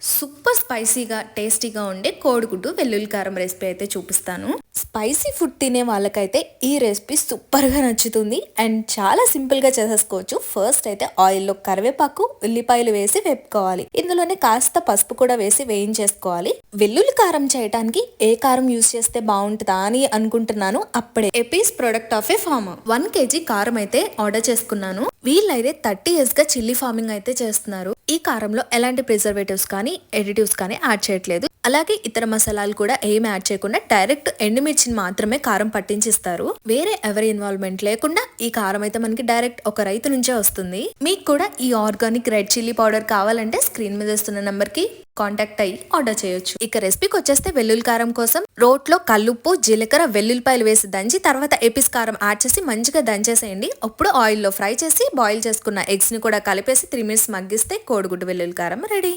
Super స్పైసీగా టేస్టీగా ఉండే కోడిగుడ్డు వెల్లుల్లి కారం రెసిపీ అయితే చూపిస్తాను. స్పైసీ ఫుడ్ తినే వాళ్ళకైతే ఈ రెసిపీ సూపర్గా నచ్చుతుంది. అండ్ చాలా సింపుల్గా చేసేసుకోవచ్చు. ఫస్ట్ అయితే ఆయిల్లో కరివేపాకు ఉల్లిపాయలు వేసి వేపుకోవాలి. ఇందులోనే కాస్త పసుపు కూడా వేసి వేయించేసుకోవాలి. వెల్లుల్లి కారం చేయడానికి ఏ కారం యూస్ చేస్తే బాగుంటుందా అని అనుకుంటున్నాను. అప్పుడే Apis product of a farm one KG కారం అయితే ఆర్డర్ చేసుకున్నాను. వీళ్ళైతే థర్టీ ఇయర్స్గా చిల్లీ ఫార్మింగ్ అయితే చేస్తున్నారు. ఈ కారంలో ఎలాంటి ప్రిజర్వేటివ్స్ కానీ ఎడిటివ్స్ కానీ యాడ్ చేయట్లేదు. అలాగే ఇతర మసాలాలు కూడా ఏం యాడ్ చేయకుండా డైరెక్ట్ ఎండుమిర్చిని మాత్రమే కారం పట్టించిస్తారు. వేరే ఎవరి ఇన్వాల్వ్మెంట్ లేకుండా ఈ కారం అయితే మనకి డైరెక్ట్ ఒక రైతు నుంచే వస్తుంది. మీకు కూడా ఈ ఆర్గానిక్ రెడ్ చిల్లీ పౌడర్ కావాలంటే స్క్రీన్ మీద వస్తున్న నంబర్కి కాంటాక్ట్ అయ్యి ఆర్డర్ చేయొచ్చు. ఇక రెసిపీకి వచ్చేస్తే వెల్లుల్లి కారం కోసం రోట్లో కల్లుప్పు జీలకర్ర వెల్లుల్లిపాయలు వేసి దంచి తర్వాత ఎపిస్ కారం యాడ్ చేసి మంచిగా దంచేసేయండి. అప్పుడు ఆయిల్లో ఫ్రై చేసి బాయిల్ చేసుకున్న ఎగ్స్ని కూడా కలిపేసి త్రీ మినిట్స్ మగ్గిస్తే కోడిగుడ్డు వెల్లుల్లి కారం రెడీ.